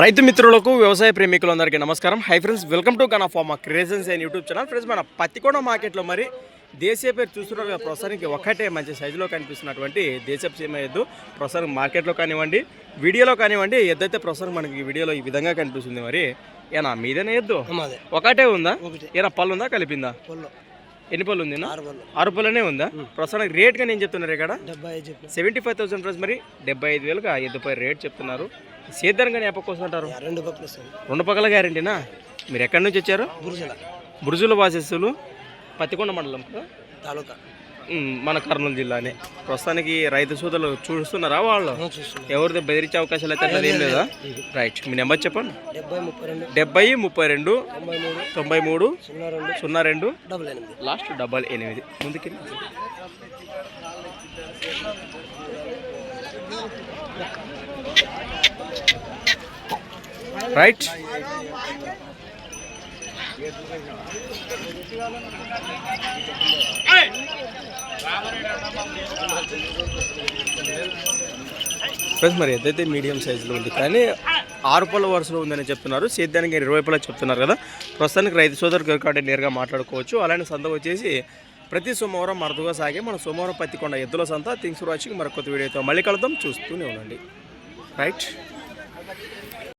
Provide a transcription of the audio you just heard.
రైతు మిత్రులకు వ్యవసాయ ప్రేమికులందరికీ నమస్కారం. Hi friends welcome to gun pharma creations and YouTube channel friends మన పత్తికొండ మార్కెట్లో మరి దేశీయ పేరు చూస్తున్నారు కదా ప్రస్తుతానికి ఒక్కటే మంచి సైజులో కనిపిస్తున్నటువంటి దేశపు సీమ ఎద్దు ప్రస్తుతం మార్కెట్లో కానివ్వండి వీడియోలో కానివ్వండి ఎద్దైతే ప్రస్తుతం మనకి ఈ వీడియోలో ఈ విధంగా కనిపిస్తుంది మరి ఏనా మీదేనా ఎద్దు ఒకటే ఉందా? ఏనా పళ్ళు ఉందా? కలిపిందా? ఎన్ని పళ్ళు ఉంది ఆరు పళ్ళు. ఆరు పళ్ళనే ఉందా? ప్రస్తుతానికి రేట్గా నేను చెప్తున్నారు ఇక్కడ? సెవెంటీ ఫైవ్ థౌసండ్ ప్రైస్ మరి డెబ్బై ఐదు వేలుగా ఎద్దుపై రేట్ చెప్తున్నారు. సేద్దానికి కానీ ఎప్పకోసం అంటారు రెండు పక్కలు రెండు పక్కల గ్యారంటీనా? మీరు ఎక్కడి నుంచి వచ్చారు? గురుజల బురుజుల వాసస్సులు పత్తికొండ మండలం తాలూకా. మన కర్నూలు జిల్లానే. ప్రస్తుతానికి రైతు సోదరులు చూస్తున్నారా వాళ్ళు? ఎవరిది బెదిరించే అవకాశాలు అయితే అట్లా ఏం లేదా రైట్ మీ నెంబర్ చెప్పండి. డెబ్బై ముప్పై రెండు. తొంభై మూడు. సున్నా రెండు. లాస్ట్ డబల్ ఎనిమిది. ముందుకి రైట్ ఫ్రెండ్స్ మరి ఏదైతే మీడియం సైజులో ఉంది కానీ ఆరు పళ్ళ వరుసలో ఉందని చెప్తున్నారు. సేద్యానికి ఇరవై పళ్ళ చెప్తున్నారు కదా. ప్రస్తుతానికి రైతు సోదరు కాబట్టి నేరుగా మాట్లాడుకోవచ్చు. అలానే సంత వచ్చేసి ప్రతి సోమవారం మరదుగా సాగే మన సోమవారం పత్తికొండ ఎద్దుల సంత. Things watching. మరొక కొత్త వీడియోతో మళ్ళీ కలుద్దాం. చూస్తూనే ఉండండి. రైట్?